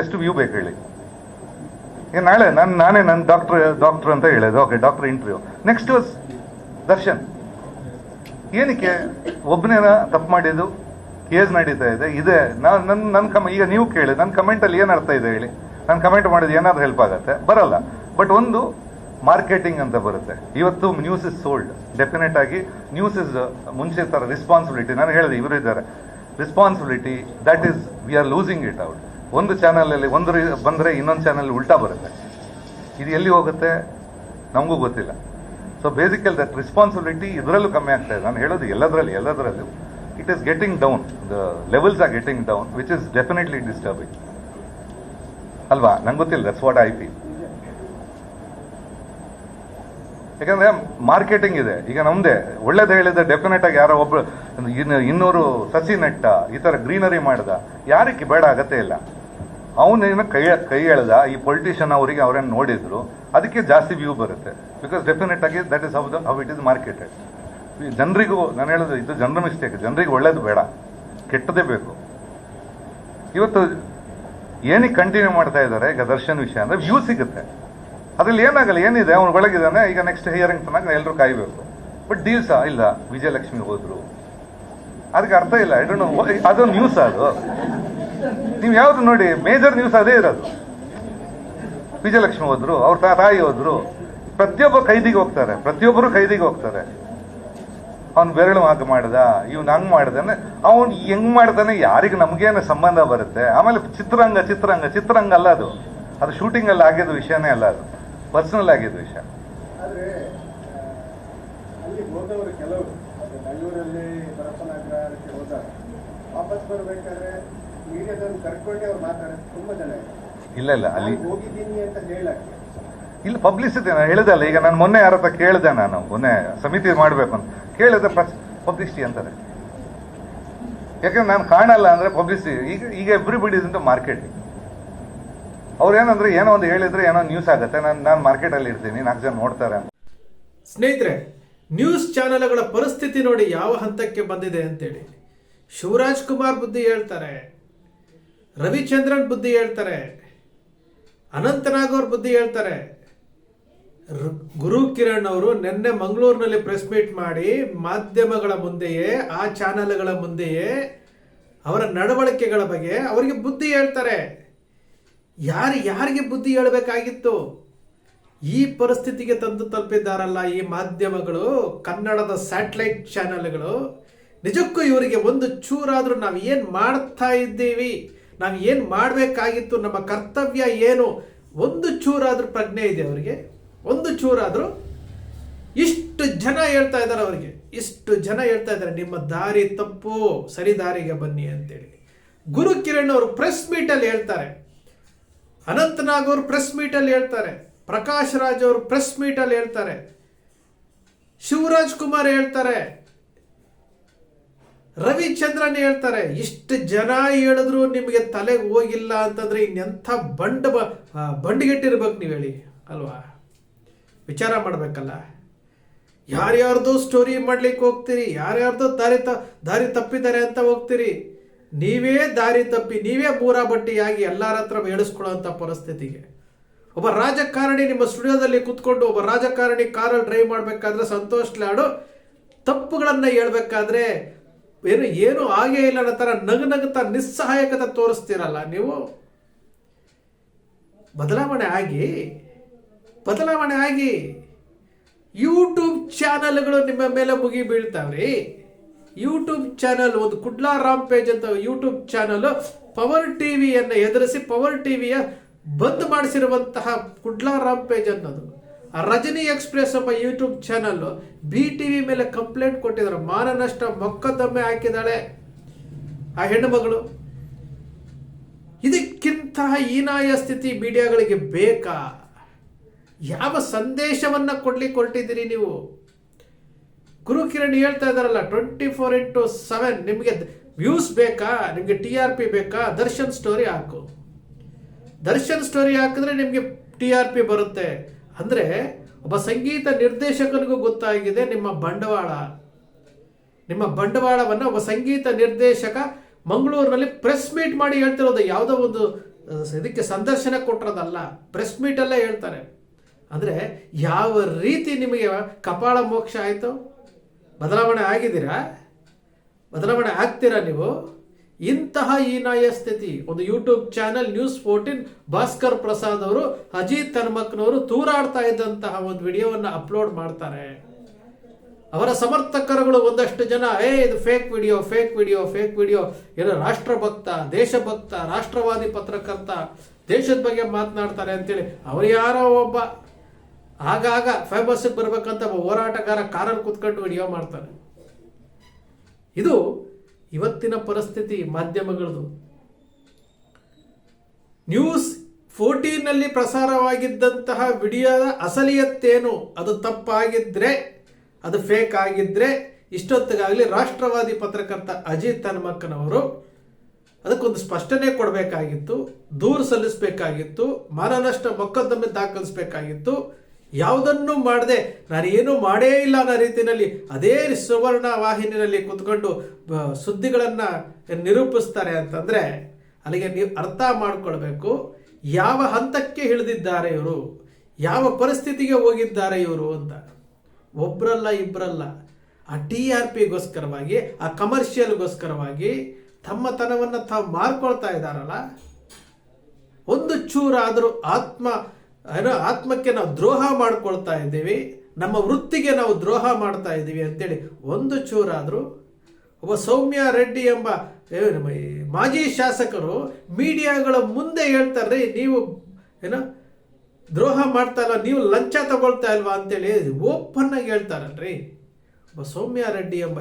ಎಷ್ಟು ವ್ಯೂ ಬೇಕು ಹೇಳಿ? ಈಗ ನಾಳೆ ನಾನು, ನಾನೇ ನನ್ನ ಡಾಕ್ಟರ್ ಡಾಕ್ಟರ್ ಅಂತ ಹೇಳೋದು. Okay doctor interview next Darshan. ಏನಕ್ಕೆ? ಒಬ್ಬನೇನ ತಪ್ಪು ಮಾಡಿದ್ದು ಕೇಸ್ ನಡೀತಾ ಇದೆ ಇದೆ. ನಾನು ನನ್ನ ನನ್ನ ಕಮ, ಈಗ ನೀವು ಕೇಳಿ ನನ್ನ ಕಮೆಂಟಲ್ಲಿ ಏನು ಅರ್ಥ ಇದೆ ಹೇಳಿ? ನಾನು ಕಮೆಂಟ್ ಮಾಡಿದ್ದು ಏನಾದ್ರು ಹೆಲ್ಪ್ ಆಗುತ್ತೆ? ಬರಲ್ಲ. ಬಟ್ ಒಂದು ಮಾರ್ಕೆಟಿಂಗ್ ಅಂತ ಬರುತ್ತೆ. ಇವತ್ತು ನ್ಯೂಸ್ ಇಸ್ ಸೋಲ್ಡ್ ಡೆಫಿನೆಟ್ ಆಗಿ ನ್ಯೂಸ್ ಇಸ್ ಮುಂಚೆ ತರ ರೆಸ್ಪಾನ್ಸಿಬಿಲಿಟಿ ನಾನು ಹೇಳಿದೆ, ಇವರು ಇದ್ದಾರೆ. Responsibility that is we are losing it out ಒಂದು ಚಾನಲಲ್ಲಿ ಒಂದು ಬಂದರೆ ಇನ್ನೊಂದು ಚಾನಲ್ ಉಲ್ಟಾ ಬರುತ್ತೆ. ಇದು ಎಲ್ಲಿ ಹೋಗುತ್ತೆ? ನಮಗೂ ಗೊತ್ತಿಲ್ಲ. ಸೊ ಬೇಸಿಕಲ್ ದಟ್ ರೆಸ್ಪಾನ್ಸಿಬಿಲಿಟಿ ಇದರಲ್ಲೂ ಕಮ್ಮಿ ಆಗ್ತಾ ಇದೆ. ನಾನು ಹೇಳೋದು ಎಲ್ಲದರಲ್ಲಿ, ಎಲ್ಲದರಲ್ಲೂ. It is getting down the levels are getting down which is definitely disturbing ಅಲ್ವಾ? ನಂಗೆ ಗೊತ್ತಿಲ್ಲ. ದಟ್ಸ್ ವಾಟ್ ಐ ಪಿ ಯಾಕಂದ್ರೆ ಮಾರ್ಕೆಟಿಂಗ್ ಇದೆ. ಈಗ ನಮ್ಮದೇ ಒಳ್ಳೇದು ಹೇಳಿದ್ರೆ ಡೆಫಿನೆಟ್ ಆಗಿ ಯಾರೋ ಒಬ್ಬರು ಇನ್ನು ಇನ್ನೂರು ಸಸಿ ನೆಟ್ಟ, ಈ ಥರ ಗ್ರೀನರಿ ಮಾಡ್ದ, ಯಾರಿಗೆ ಬೇಡ ಆಗತ್ತೆ ಇಲ್ಲ. ಅವನೇನು ಕೈ ಕೈ ಎಳೆದ, ಈ ಪೊಲಿಟಿಷಿಯನ್ ಅವರಿಗೆ ಅವರೇನು ನೋಡಿದ್ರು, ಅದಕ್ಕೆ ಜಾಸ್ತಿ ವ್ಯೂ ಬರುತ್ತೆ. ಬಿಕಾಸ್ ಡೆಫಿನೆಟ್ ಆಗಿ that is how the how it is marketed ಜನರಿಗೂ, ನಾನು ಹೇಳೋದು, ಇದು ಜನರ ಮಿಸ್ಟೇಕ್ ಜನರಿಗೆ ಒಳ್ಳೇದು ಬೇಡ. ಕೆಟ್ಟದೇ ಬೇಕು. ಇವತ್ತು ಏನಕ್ಕೆ ಕಂಟಿನ್ಯೂ ಮಾಡ್ತಾ ಇದ್ದಾರೆ, ಈಗ ದರ್ಶನ್ ವಿಷಯ ಅಂದ್ರೆ ವ್ಯೂ ಸಿಗುತ್ತೆ. ಅದ್ರಲ್ಲಿ ಏನಾಗಲ್ಲ, ಏನಿದೆ, ಅವ್ನು ಒಳಗಿದ್ದಾನೆ, ಈಗ ನೆಕ್ಸ್ಟ್ ಹಿಯರಿಂಗ್ ತನಕ ಎಲ್ಲರೂ ಕಾಯಬೇಕು. ಬಟ್ ಡೀಲ್ಸ ಇಲ್ಲ. ವಿಜಯಲಕ್ಷ್ಮಿ ಹೋದ್ರು. ಅದಕ್ಕೆ ಅರ್ಥ ಇಲ್ಲ. ಐ ಡೋಂಟ್ ನೋ ಅದೊಂದು ನ್ಯೂಸ್ ಅದು. ನೀವು ಯಾವ್ದು ನೋಡಿ ಮೇಜರ್ ನ್ಯೂಸ್ ಅದೇ ಇರೋದು. ವಿಜಯಲಕ್ಷ್ಮಿ ಹೋದ್ರು, ಅವ್ರ ತಾಯಿ ಹೋದ್ರು. ಪ್ರತಿಯೊಬ್ಬ ಕೈದಿಗೆ ಹೋಗ್ತಾರೆ, ಪ್ರತಿಯೊಬ್ಬರು ಕೈದಿಗೆ ಹೋಗ್ತಾರೆ. ಅವ್ನು ಬೆರಳು ಹಾಗೆ ಮಾಡ್ದ, ಇವ್ನು ಹಂಗ್ ಮಾಡ್ದಾನೆ ಅವನು ಹೆಂಗ್ ಮಾಡ್ತಾನೆ ಯಾರಿಗೆ ನಮಗೇನು ಸಂಬಂಧ ಬರುತ್ತೆ. ಆಮೇಲೆ ಚಿತ್ರರಂಗ ಚಿತ್ರರಂಗ ಚಿತ್ರರಂಗ ಅಲ್ಲ ಅದು. ಅದು ಶೂಟಿಂಗ್ ಅಲ್ಲಿ ಆಗಿದ್ದ ವಿಷಯನೇ ಅಲ್ಲ ಅದು. ಪರ್ಸನಲ್ ಆಗಿದ್ದ ವಿಷಯ. ಕೆಲವರು ಬೆಂಗಳೂರಲ್ಲಿ ವಾಪಸ್ ಬರ್ಬೇಕಾದ್ರೆ ಇಲ್ಲ ಇಲ್ಲ ಅಲ್ಲಿ ಇಲ್ಲ ಪಬ್ಲಿಸಿಟಿ ನಾನು ಹೇಳಿದಲ್ಲ ಈಗ ನಾನು ಮೊನ್ನೆ ಯಾರ ಹತ್ರ ಕೇಳಿದೆ ನಾನು ಮೊನ್ನೆ ಸಮಿತಿ ಮಾಡಬೇಕು ಅಂತ. ಕೇಳಿದ್ರೆ ಪಬ್ಲಿಸಿಟಿ ಅಂತಾರೆ. ಯಾಕಂದ್ರೆ ನಾನು ಕಾಣಲ್ಲ ಅಂದ್ರೆ ಪಬ್ಲಿಸಿಟಿ ಈಗ ಈಗ ಎವ್ರಿಬಡಿ ಇಸ್ ಮಾರ್ಕೆಟ್ ಅವ್ರೇನಂದ್ರೆ ಅವ್ರು ಏನಂದ್ರೆ ಏನೋ ಒಂದು ಹೇಳಿದ್ರೆ ಏನೋ ನ್ಯೂಸ್ ಆಗುತ್ತೆ ನಾನು ನಾನು ಮಾರ್ಕೆಟಲ್ಲಿ ಇರ್ತೀನಿ ನಾಲ್ಕು ಜನ ನೋಡ್ತಾರೆ ಅಂತ. ಸ್ನೇಹಿತರೆ ನ್ಯೂಸ್ ಚಾನೆಲ್ಗಳ ಪರಿಸ್ಥಿತಿ ನೋಡಿ ಯಾವ ಹಂತಕ್ಕೆ ಬಂದಿದೆ ಅಂತೇಳಿ. ಶಿವರಾಜ್ ಕುಮಾರ್ ಬುದ್ಧಿ ಹೇಳ್ತಾರೆ ರವಿಚಂದ್ರನ್ ಬುದ್ಧಿ ಹೇಳ್ತಾರೆ. ಅನಂತನಾಗ್ ಬುದ್ಧಿ ಹೇಳ್ತಾರೆ. ಗುರು ಕಿರಣ್ ಅವರು ನಿನ್ನೆ ಮಂಗಳೂರಿನಲ್ಲಿ ಪ್ರೆಸ್ ಮೀಟ್ ಮಾಡಿ ಮಾಧ್ಯಮಗಳ ಮುಂದೆಯೇ, ಆ ಚಾನೆಲ್ಗಳ ಮುಂದೆಯೇ ಅವರ ನಡವಳಿಕೆಗಳ ಬಗ್ಗೆ ಅವರಿಗೆ ಬುದ್ಧಿ ಹೇಳ್ತಾರೆ. ಯಾರು, ಯಾರಿಗೆ ಬುದ್ಧಿ ಹೇಳಬೇಕಾಗಿತ್ತು? ಈ ಪರಿಸ್ಥಿತಿಗೆ ತಂದು ತಲುಪಿದ್ದಾರಲ್ಲ ಈ ಮಾಧ್ಯಮಗಳು, ಕನ್ನಡದ ಸ್ಯಾಟಲೈಟ್ ಚಾನೆಲ್ಗಳು ನಿಜಕ್ಕೂ ಇವರಿಗೆ ಒಂದು ಚೂರಾದರೂ ನಾವು ಏನು ಮಾಡ್ತಾ ಇದ್ದೀವಿ? ನಾವು ಏನು ಮಾಡಬೇಕಾಗಿತ್ತು, ನಮ್ಮ ಕರ್ತವ್ಯ ಏನು? ಒಂದು ಚೂರಾದರೂ ಪ್ರಜ್ಞೆ ಇದೆ ಅವರಿಗೆ. ಒಂದು ಚೂರಾದರೂ ಇಷ್ಟು ಜನ ಹೇಳ್ತಾ ಇದ್ದಾರೆ ಅವರಿಗೆ. ಇಷ್ಟು ಜನ ಹೇಳ್ತಾ ಇದ್ದಾರೆ, ನಿಮ್ಮ ದಾರಿ ತಪ್ಪು. ಸರಿ ದಾರಿಗೆ ಬನ್ನಿ ಅಂತೇಳಿ. ಗುರು ಕಿರಣ್ ಅವರು ಪ್ರೆಸ್ ಮೀಟಲ್ಲಿ ಹೇಳ್ತಾರೆ. ಅನಂತನಾಗ್ ಅವರು ಪ್ರೆಸ್ ಮೀಟಲ್ಲಿ ಹೇಳ್ತಾರೆ. ಪ್ರಕಾಶ್ ರಾಜ್ ಅವರು ಪ್ರೆಸ್ ಮೀಟಲ್ಲಿ ಹೇಳ್ತಾರೆ. ಶಿವರಾಜ್ ಕುಮಾರ್ ಹೇಳ್ತಾರೆ. ರವಿಚಂದ್ರನ್ ಹೇಳ್ತಾರೆ, ಇಷ್ಟು ಜನ ಹೇಳಿದ್ರು ನಿಮಗೆ ತಲೆಗೆ ಹೋಗಿಲ್ಲ ಅಂತಂದ್ರೆ ಇನ್ನೆಂಥ ಬಂಡ ಬ ಬಂಡಿಗೆಟ್ಟಿರ್ಬೇಕು ನೀವು ಹೇಳಿ, ಅಲ್ವಾ? ವಿಚಾರ ಮಾಡಬೇಕಲ್ಲ. ಯಾರ್ಯಾರ್ದೋ ಸ್ಟೋರಿ ಮಾಡ್ಲಿಕ್ಕೆ ಹೋಗ್ತೀರಿ, ಯಾರ್ಯಾರ್ದೋ ದಾರಿ ತ, ದಾರಿ ತಪ್ಪಿದ್ದಾರೆ ಅಂತ ಹೋಗ್ತೀರಿ. ನೀವೇ ದಾರಿ ತಪ್ಪಿ, ನೀವೇ ಮೂರ ಬಟ್ಟಿಯಾಗಿ ಎಲ್ಲರ ಹತ್ರ ಹೇಳಿಸ್ಕೊಳ್ಳೋಂಥ ಪರಿಸ್ಥಿತಿಗೆ. ಒಬ್ಬ ರಾಜಕಾರಣಿ ನಿಮ್ಮ ಸ್ಟುಡಿಯೋದಲ್ಲಿ ಕುತ್ಕೊಂಡು, ಒಬ್ಬ ರಾಜಕಾರಣಿ ಕಾರಲ್ಲಿ ಡ್ರೈವ್ ಮಾಡಬೇಕಾದ್ರೆ ಸಂತೋಷ್ ಲಾಡು, ತಪ್ಪುಗಳನ್ನು ಹೇಳ್ಬೇಕಾದ್ರೆ ಏನು ಏನು ಆಗೇ ಇಲ್ಲ ಅನ್ನೋ ಥರ ನಗು ನಗುತ್ತಾ ನಿಸ್ಸಹಾಯಕತೆ ತೋರಿಸ್ತೀರಲ್ಲ ನೀವು? ಬದಲಾವಣೆ ಆಗಿ ಬದಲಾವಣೆ ಆಗಿ ಯೂಟ್ಯೂಬ್ ಚಾನಲ್ಗಳು ನಿಮ್ಮ ಮೇಲೆ ಮುಗಿ ಬೀಳ್ತಾವ್ರಿ. ಯೂಟ್ಯೂಬ್ ಚಾನಲ್, ಒಂದು ಕುಡ್ಲಾ ರಾಮ್ ಪೇಜ್ ಅಂತ ಯೂಟ್ಯೂಬ್ ಚಾನಲ್ ಪವರ್ ಟಿವಿಯನ್ನು ಎದುರಿಸಿ ಪವರ್ ಟಿವಿಯ ಬಂದ್ ಮಾಡಿಸಿರುವಂತಹ ಕುಡ್ಲಾ ರಾಮ್ ಪೇಜ್ ಅನ್ನೋದು. ರಜನಿ ಎಕ್ಸ್ಪ್ರೆಸ್ ಎಂಬ YouTube channel B T V ಮೇಲೆ ಕಂಪ್ಲೇಂಟ್ ಕೊಟ್ಟಿದ್ದಾರೆ. ಮಾನನಷ್ಟ ಮೊಕದ್ದಮೆ ಹಾಕಿದ್ದಾಳೆ ಆ ಹೆಣ್ಣುಮಗಳು. ಇದಕ್ಕಿಂತ ಹೀನಾಯ ಸ್ಥಿತಿ ಮೀಡಿಯಾಗಳಿಗೆ ಬೇಕಾ? ಯಾವ ಸಂದೇಶವನ್ನ ಕೊಡ್ಲಿ ಹೊರಟಿದ್ದೀರಿ ನೀವು? ಗುರು ಕಿರಣ್ ಹೇಳ್ತಾ ಇದಾರಲ್ಲ ಟ್ವೆಂಟಿ ಫೋರ್ ಇಂಟು ಸೆವೆನ್ ನಿಮಗೆ ವ್ಯೂಸ್ ಬೇಕಾ? ನಿಮಗೆ ಟಿ ಆರ್ ಪಿ ಬೇಕಾ? ದರ್ಶನ್ ಸ್ಟೋರಿ ಹಾಕು. ದರ್ಶನ್ ಸ್ಟೋರಿ ಹಾಕಿದ್ರೆ ನಿಮಗೆ ಟಿ ಆರ್ ಪಿ ಬರುತ್ತೆ. ಅಂದರೆ ಒಬ್ಬ ಸಂಗೀತ ನಿರ್ದೇಶಕನಿಗೂ ಗೊತ್ತಾಗಿದೆ ನಿಮ್ಮ ಬಂಡವಾಳ. ನಿಮ್ಮ ಬಂಡವಾಳವನ್ನು ಒಬ್ಬ ಸಂಗೀತ ನಿರ್ದೇಶಕ ಮಂಗಳೂರಿನಲ್ಲಿ ಪ್ರೆಸ್ ಮೀಟ್ ಮಾಡಿ ಹೇಳ್ತಿರೋದು. ಯಾವುದೋ ಒಂದು ಇದಕ್ಕೆ ಸಂದರ್ಶನ ಕೊಟ್ಟಿರೋದಲ್ಲ ಪ್ರೆಸ್ ಮೀಟಲ್ಲೇ ಹೇಳ್ತಾರೆ. ಅಂದರೆ ಯಾವ ರೀತಿ ನಿಮಗೆ ಕಪಾಳ ಮೋಕ್ಷ ಆಯಿತು? ಬದಲಾವಣೆ ಆಗಿದ್ದೀರಾ? ಬದಲಾವಣೆ ಆಗ್ತೀರಾ ನೀವು? ಇಂತಹ ಹೀನಾಯ ಸ್ಥಿತಿ. ಒಂದು YouTube channel news fourteen Bhaskar Prasad ಅವರು, ಅಜಿತ್ ತರ್ಮಕ್ನವರು ತೂರಾಡ್ತಾ ಇದ್ದಂತಹ ಒಂದು ವಿಡಿಯೋವನ್ನು ಅಪ್ಲೋಡ್ ಮಾಡ್ತಾರೆ. ಅವರ ಸಮರ್ಥಕರುಗಳು ಒಂದಷ್ಟು ಜನ, ಏ, ಇದು fake video fake video fake video ಏನೋ ರಾಷ್ಟ್ರಭಕ್ತ, ದೇಶಭಕ್ತ, ರಾಷ್ಟ್ರವಾದಿ ಪತ್ರಕರ್ತ ದೇಶದ ಬಗ್ಗೆ ಮಾತನಾಡ್ತಾರೆ ಅಂತೇಳಿ ಅವರು ಯಾರೋ ಒಬ್ಬ ಆಗಾಗ ಫೇಮಸ್ಗೆ ಬರ್ಬೇಕಂತ ಹೋರಾಟಗಾರ ಕಾರಲ್ಲಿ ಕುತ್ಕೊಂಡು ವಿಡಿಯೋ ಮಾಡ್ತಾರೆ. ಇದು ಇವತ್ತಿನ ಪರಿಸ್ಥಿತಿ ಮಾಧ್ಯಮಗಳದು. ನ್ಯೂಸ್ ಫೋರ್ಟೀನಲ್ಲಿ ಪ್ರಸಾರವಾಗಿದ್ದಂತಹ ವಿಡಿಯೋದ ಅಸಲಿಯತ್ತೇನು? ಅದು ತಪ್ಪಾಗಿದ್ರೆ, ಅದು ಫೇಕ್ ಆಗಿದ್ರೆ, ಇಷ್ಟೊತ್ತಿಗಾಗಲಿ ರಾಷ್ಟ್ರವಾದಿ ಪತ್ರಕರ್ತ ಅಜಿತ್ ಹನುಮಕ್ಕನವರು ಅದಕ್ಕೊಂದು ಸ್ಪಷ್ಟನೆ ಕೊಡಬೇಕಾಗಿತ್ತು, ದೂರು ಸಲ್ಲಿಸಬೇಕಾಗಿತ್ತು, ಮಾನನಷ್ಟ ಮೊಕದ್ದಮೆ ದಾಖಲಿಸಬೇಕಾಗಿತ್ತು ಯಾವುದನ್ನು ಮಾಡದೆ, ನಾನು ಏನೂ ಮಾಡೇ ಇಲ್ಲ ಅನ್ನೋ ರೀತಿಯಲ್ಲಿ ಅದೇ ಸುವರ್ಣ ವಾಹಿನಿಯಲ್ಲಿ ಕುತ್ಕೊಂಡು ಸುದ್ದಿಗಳನ್ನು ನಿರೂಪಿಸ್ತಾರೆ ಅಂತಂದರೆ, ಅಲ್ಲಿಗೆ ನೀವು ಅರ್ಥ ಮಾಡ್ಕೊಳ್ಬೇಕು, ಯಾವ ಹಂತಕ್ಕೆ ಇಳಿದಿದ್ದಾರೆ ಇವರು, ಯಾವ ಪರಿಸ್ಥಿತಿಗೆ ಹೋಗಿದ್ದಾರೆ ಇವರು ಅಂತ. ಒಬ್ಬರಲ್ಲ ಇಬ್ಬರಲ್ಲ ಆ ಟಿ ಆರ್ ಪಿಗೋಸ್ಕರವಾಗಿ, ಆ ಕಮರ್ಷಿಯಲ್ಗೋಸ್ಕರವಾಗಿ ತಮ್ಮ ತಮ್ಮತನವನ್ನು ತಾವು ಮಾರ್ಕೊಳ್ತಾ ಇದ್ದಾರಲ್ಲ, ಒಂದು ಚೂರಾದರೂ ಆತ್ಮ ಏನೋ ಆತ್ಮಕ್ಕೆ ನಾವು ದ್ರೋಹ ಮಾಡ್ಕೊಳ್ತಾ ಇದ್ದೀವಿ, ನಮ್ಮ ವೃತ್ತಿಗೆ ನಾವು ದ್ರೋಹ ಮಾಡ್ತಾ ಇದ್ದೀವಿ ಅಂತೇಳಿ ಒಂದು ಚೂರಾದರೂ ಒಬ್ಬ ಸೌಮ್ಯ ರೆಡ್ಡಿ ಎಂಬ ಮಾಜಿ ಶಾಸಕರು ಮೀಡಿಯಾಗಳ ಮುಂದೆ ಹೇಳ್ತಾರೆ ನೀವು ಏನೋ ದ್ರೋಹ ಮಾಡ್ತಾ ಇಲ್ಲ ನೀವು ಲಂಚ ತಗೊಳ್ತಾ ಇಲ್ವಾ ಅಂತೇಳಿ ಓಪನ್ ಆಗಿ ಹೇಳ್ತಾರಲ್ರಿ. ಒಬ್ಬ ಸೌಮ್ಯ ರೆಡ್ಡಿ ಎಂಬ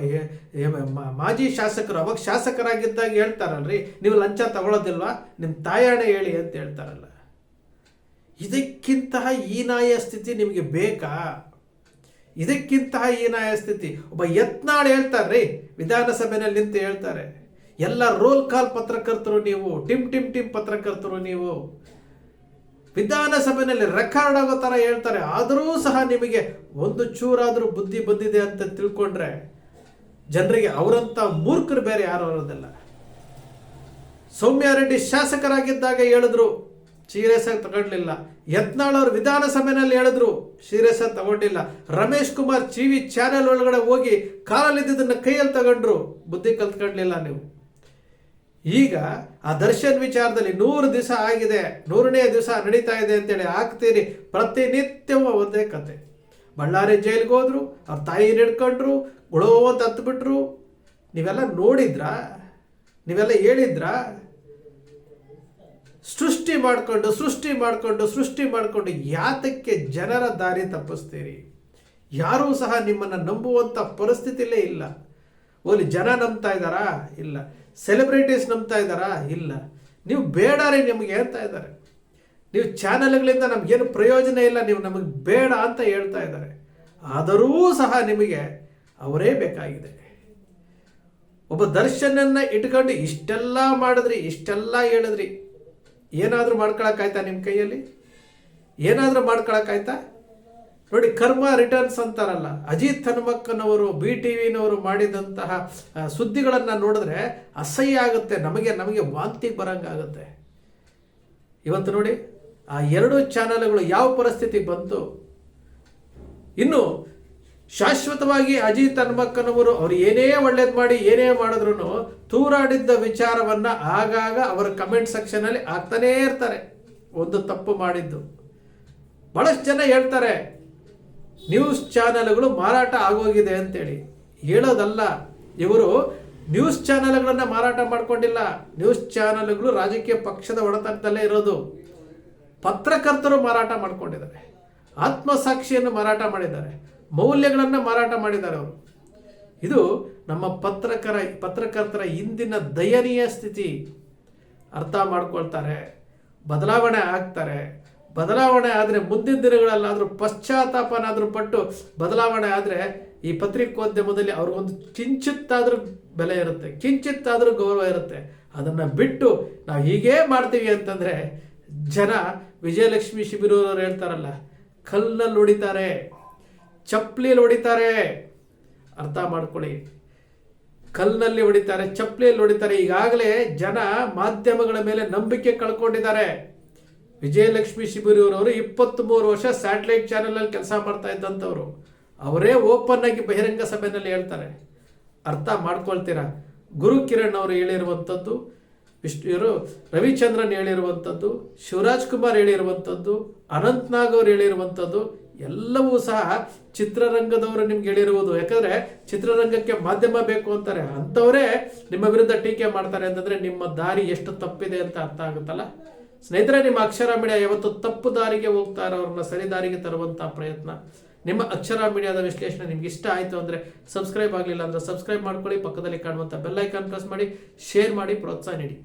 ಮಾಜಿ ಶಾಸಕರು, ಅವಾಗ ಶಾಸಕರಾಗಿದ್ದಾಗ ಹೇಳ್ತಾರಲ್ರಿ, ನೀವು ಲಂಚ ತಗೊಳ್ಳೋದಿಲ್ವಾ ನಿಮ್ಮ ತಾಯಾಣೆ ಹೇಳಿ ಅಂತ ಹೇಳ್ತಾರಲ್ಲ. ಇದಕ್ಕಿಂತಹ ಹೀನಾಯ ಸ್ಥಿತಿ ನಿಮಗೆ ಬೇಕಾ? ಇದಕ್ಕಿಂತಹ ಹೀನಾಯ ಸ್ಥಿತಿ. ಒಬ್ಬ ಯತ್ನಾಳ್ ಹೇಳ್ತಾರ್ರಿ ವಿಧಾನಸಭೆಯಲ್ಲಿ ನಿಂತು ಹೇಳ್ತಾರೆ, ಎಲ್ಲ ರೋಲ್ ಕಾಲ್ ಪತ್ರಕರ್ತರು ನೀವು, ಟಿಮ್ ಟಿಮ್ ಟಿಮ್ ಪತ್ರಕರ್ತರು ನೀವು ವಿಧಾನಸಭೆಯಲ್ಲಿ ರೆಕಾರ್ಡ್ ಆಗೋ ಥರ ಹೇಳ್ತಾರೆ, ಆದರೂ ಸಹ ನಿಮಗೆ ಒಂದು ಚೂರಾದರೂ ಬುದ್ಧಿ ಬಂದಿದೆ ಅಂತ ತಿಳ್ಕೊಂಡ್ರೆ ಜನರಿಗೆ ಅವರಂಥ ಮೂರ್ಖರು ಬೇರೆ ಯಾರು ಇರೋದಿಲ್ಲ ಸೌಮ್ಯ ರೆಡ್ಡಿ ಶಾಸಕರಾಗಿದ್ದಾಗ ಹೇಳಿದ್ರು ಸೀರಿಯಸ್ ಆಗಿ ಯತ್ನಾಳ್ ಅವರು ವಿಧಾನಸಭೆಯಲ್ಲಿ ಹೇಳಿದ್ರು ಸೀರಿಯಸ್ ಆಗಿ ತಗೊಂಡಿಲ್ಲ. ರಮೇಶ್ ಕುಮಾರ್ ಟಿವಿ ಚಾನೆಲ್ ಒಳಗಡೆ ಹೋಗಿ ಕಾಲಲ್ಲಿದ್ದದನ್ನ ಕೈಯಲ್ಲಿ ತಗೊಂಡ್ರು. ಬುದ್ಧಿ ಕಲ್ತ್ಕೊಂಡ್ಲಿಲ್ಲ ನೀವು. ಈಗ ಆ ದರ್ಶನ್ ವಿಚಾರದಲ್ಲಿ ನೂರು ದಿವಸ ಆಗಿದೆ, ನೂರನೇ ದಿವಸ ನಡೀತಾ ಇದೆ ಅಂತೇಳಿ ಹಾಕ್ತೀರಿ ಪ್ರತಿನಿತ್ಯವೂ ಒಂದೇ ಕತೆ. ಬಳ್ಳಾರಿ ಜೈಲಿಗೆ ಹೋದ್ರು, ಅವ್ರ ತಾಯಿ ಹಿಡ್ಕೊಂಡ್ರು, ಗುಳೋ ಅಂತ ಹತ್ಬಿಟ್ರು. ನೀವೆಲ್ಲ ನೋಡಿದ್ರಾ? ನೀವೆಲ್ಲ ಹೇಳಿದ್ರಾ? ಸೃಷ್ಟಿ ಮಾಡಿಕೊಂಡು ಸೃಷ್ಟಿ ಮಾಡಿಕೊಂಡು ಸೃಷ್ಟಿ ಮಾಡಿಕೊಂಡು ಯಾತಕ್ಕೆ ಜನರ ದಾರಿ ತಪ್ಪಿಸ್ತೀರಿ? ಯಾರೂ ಸಹ ನಿಮ್ಮನ್ನು ನಂಬುವಂಥ ಪರಿಸ್ಥಿತಿಲೇ ಇಲ್ಲ. ಓಲಿ ಜನ ನಂಬ್ತಾ ಇದ್ದಾರಾ? ಇಲ್ಲ. ಸೆಲೆಬ್ರಿಟೀಸ್ ನಂಬ್ತಾ ಇದ್ದಾರಾ? ಇಲ್ಲ. ನೀವು ಬೇಡ ರೀ ನಿಮಗೆ ಹೇಳ್ತಾ ಇದ್ದಾರೆ. ನೀವು ಚಾನಲ್ಗಳಿಂದ ನಮಗೇನು ಪ್ರಯೋಜನ ಇಲ್ಲ, ನೀವು ನಮಗೆ ಬೇಡ ಅಂತ ಹೇಳ್ತಾ ಇದ್ದಾರೆ. ಆದರೂ ಸಹ ನಿಮಗೆ ಅವರೇ ಬೇಕಾಗಿದೆ. ಒಬ್ಬ ದರ್ಶನನ್ನ ಇಟ್ಕೊಂಡು ಇಷ್ಟೆಲ್ಲ ಮಾಡಿದ್ರಿ, ಇಷ್ಟೆಲ್ಲ ಹೇಳಿದ್ರಿ. ಏನಾದರೂ ಮಾಡ್ಕೊಳಕ್ಕಾಯ್ತಾ ನಿಮ್ಮ ಕೈಯಲ್ಲಿ? ಏನಾದರೂ ಮಾಡ್ಕೊಳಕ್ಕಾಯ್ತಾ? ನೋಡಿ, ಕರ್ಮ ರಿಟರ್ನ್ಸ್ ಅಂತಾರಲ್ಲ, ಅಜಿತ್ ಹನುಮಕ್ಕನವರು, ಬಿ ಟಿ ವಿನವರು ಮಾಡಿದಂತಹ ಸುದ್ದಿಗಳನ್ನು ನೋಡಿದ್ರೆ ಅಸಹ್ಯ ಆಗುತ್ತೆ, ನಮಗೆ ನಮಗೆ ವಾಂತಿ ಬರಂಗಾಗುತ್ತೆ. ಇವತ್ತು ನೋಡಿ, ಆ ಎರಡು ಚಾನಲ್ಗಳು ಯಾವ ಪರಿಸ್ಥಿತಿ ಬಂತು? ಇನ್ನು ಶಾಶ್ವತವಾಗಿ ಅಜಿತ್ ಹನುಮಕ್ಕನವರು ಅವ್ರು ಏನೇ ಒಳ್ಳೇದು ಮಾಡಿ, ಏನೇ ಮಾಡಿದ್ರು ತೂರಾಡಿದ್ದ ವಿಚಾರವನ್ನ ಆಗಾಗ ಅವರ ಕಮೆಂಟ್ ಸೆಕ್ಷನಲ್ಲಿ ಆಗ್ತಾನೇ ಇರ್ತಾರೆ. ಒಂದು ತಪ್ಪು ಮಾಡಿದ್ದು. ಬಹಳಷ್ಟು ಜನ ಹೇಳ್ತಾರೆ ನ್ಯೂಸ್ ಚಾನೆಲ್ಗಳು ಮಾರಾಟ ಆಗೋಗಿದೆ ಅಂತೇಳಿ. ಹೇಳೋದಲ್ಲ, ಇವರು ನ್ಯೂಸ್ ಚಾನೆಲ್ಗಳನ್ನು ಮಾರಾಟ ಮಾಡ್ಕೊಂಡಿಲ್ಲ. ನ್ಯೂಸ್ ಚಾನೆಲ್ಗಳು ರಾಜಕೀಯ ಪಕ್ಷದ ಒಡೆತನದಲ್ಲೇ ಇರೋದು. ಪತ್ರಕರ್ತರು ಮಾರಾಟ ಮಾಡ್ಕೊಂಡಿದ್ದಾರೆ. ಆತ್ಮಸಾಕ್ಷಿಯನ್ನು ಮಾರಾಟ ಮಾಡಿದ್ದಾರೆ. ಮೌಲ್ಯಗಳನ್ನು ಮಾರಾಟ ಮಾಡಿದ್ದಾರೆ ಅವರು. ಇದು ನಮ್ಮ ಪತ್ರಕರ, ಪತ್ರಕರ್ತರ ಇಂದಿನ ದಯನೀಯ ಸ್ಥಿತಿ. ಅರ್ಥ ಮಾಡ್ಕೊಳ್ತಾರೆ, ಬದಲಾವಣೆ ಆಗ್ತಾರೆ. ಬದಲಾವಣೆ ಆದರೆ ಮುಂದಿನ ದಿನಗಳಲ್ಲಾದರೂ ಪಶ್ಚಾತ್ತಾಪನಾದರೂ ಪಟ್ಟು ಬದಲಾವಣೆ ಆದರೆ ಈ ಪತ್ರಿಕೋದ್ಯಮದಲ್ಲಿ ಅವ್ರಿಗೊಂದು ಕಿಂಚಿತ್ತಾದರೂ ಬೆಲೆ ಇರುತ್ತೆ, ಕಿಂಚಿತ್ತಾದರೂ ಗೌರವ ಇರುತ್ತೆ. ಅದನ್ನು ಬಿಟ್ಟು ನಾವು ಹೀಗೇ ಮಾಡ್ತೀವಿ ಅಂತಂದರೆ ಜನ ವಿಜಯಲಕ್ಷ್ಮಿ ಶಿಬಿರವರು ಹೇಳ್ತಾರಲ್ಲ ಕಲ್ಲಲ್ಲಿ ಹೊಡಿತಾರೆ ಚಪ್ಪಲಿಯಲ್ಲಿ ಹೊಡಿತಾರೆ. ಅರ್ಥ ಮಾಡ್ಕೊಳ್ಳಿ. ಕಲ್ನಲ್ಲಿ ಹೊಡಿತಾರೆ ಚಪ್ಪಲಿಯಲ್ಲಿ ಹೊಡಿತಾರೆ. ಈಗಾಗಲೇ ಜನ ಮಾಧ್ಯಮಗಳ ಮೇಲೆ ನಂಬಿಕೆ ಕಳ್ಕೊಂಡಿದ್ದಾರೆ. ವಿಜಯಲಕ್ಷ್ಮಿ ಶಿಬಿರೂರವರು ಇಪ್ಪತ್ತ್ ಮೂರು ವರ್ಷ ಸ್ಯಾಟಲೈಟ್ ಚಾನೆಲ್ ಅಲ್ಲಿ ಕೆಲಸ ಮಾಡ್ತಾ ಇದ್ದಂಥವ್ರು. ಅವರೇ ಓಪನ್ ಆಗಿ ಬಹಿರಂಗ ಸಭೆಯಲ್ಲಿ ಹೇಳ್ತಾರೆ. ಅರ್ಥ ಮಾಡ್ಕೊಳ್ತೀರಾ? ಗುರು ಕಿರಣ್ ಅವರು ಹೇಳಿರುವಂಥದ್ದು, ವಿಷ್ಣು ಇವರು, ರವಿಚಂದ್ರನ್ ಹೇಳಿರುವಂಥದ್ದು ಶಿವರಾಜ್ ಕುಮಾರ್ ಹೇಳಿರುವಂಥದ್ದು, ಅನಂತ್ನಾಗ್ ಅವರು ಹೇಳಿರುವಂಥದ್ದು ಎಲ್ಲವೂ ಸಹ ಚಿತ್ರರಂಗದವರು ನಿಮ್ಗೆ ಹೇಳಿರುವುದು ಯಾಕಂದ್ರೆ ಚಿತ್ರರಂಗಕ್ಕೆ ಮಾಧ್ಯಮ ಬೇಕು ಅಂತಾರೆ. ಅಂಥವರೇ ನಿಮ್ಮ ವಿರುದ್ಧ ಟೀಕೆ ಮಾಡ್ತಾರೆ ಅಂತಂದ್ರೆ ನಿಮ್ಮ ದಾರಿ ಎಷ್ಟು ತಪ್ಪಿದೆ ಅಂತ ಅರ್ಥ ಆಗುತ್ತಲ್ಲ? ಸ್ನೇಹಿತರೆ, ನಿಮ್ಮ ಅಕ್ಷರ ಮೀಡಿಯಾ ಯಾವತ್ತು ತಪ್ಪು ದಾರಿಗೆ ಹೋಗ್ತಾ ಇರೋರನ್ನ ಸರಿ ದಾರಿಗೆ ತರುವಂತಹ ಪ್ರಯತ್ನ. ನಿಮ್ಮ ಅಕ್ಷರ ಮೀಡಿಯಾದ ವಿಶ್ಲೇಷಣೆ ನಿಮ್ಗೆ ಇಷ್ಟ ಆಯಿತು ಅಂದರೆ ಸಬ್ಸ್ಕ್ರೈಬ್ ಆಗಲಿಲ್ಲ ಅಂದರೆ ಸಬ್ಸ್ಕ್ರೈಬ್ ಮಾಡ್ಕೊಳ್ಳಿ. ಪಕ್ಕದಲ್ಲಿ ಕಾಣುವಂಥ ಬೆಲ್ ಐಕಾನ್ ಪ್ರೆಸ್ ಮಾಡಿ, ಶೇರ್ ಮಾಡಿ, ಪ್ರೋತ್ಸಾಹ ನೀಡಿ.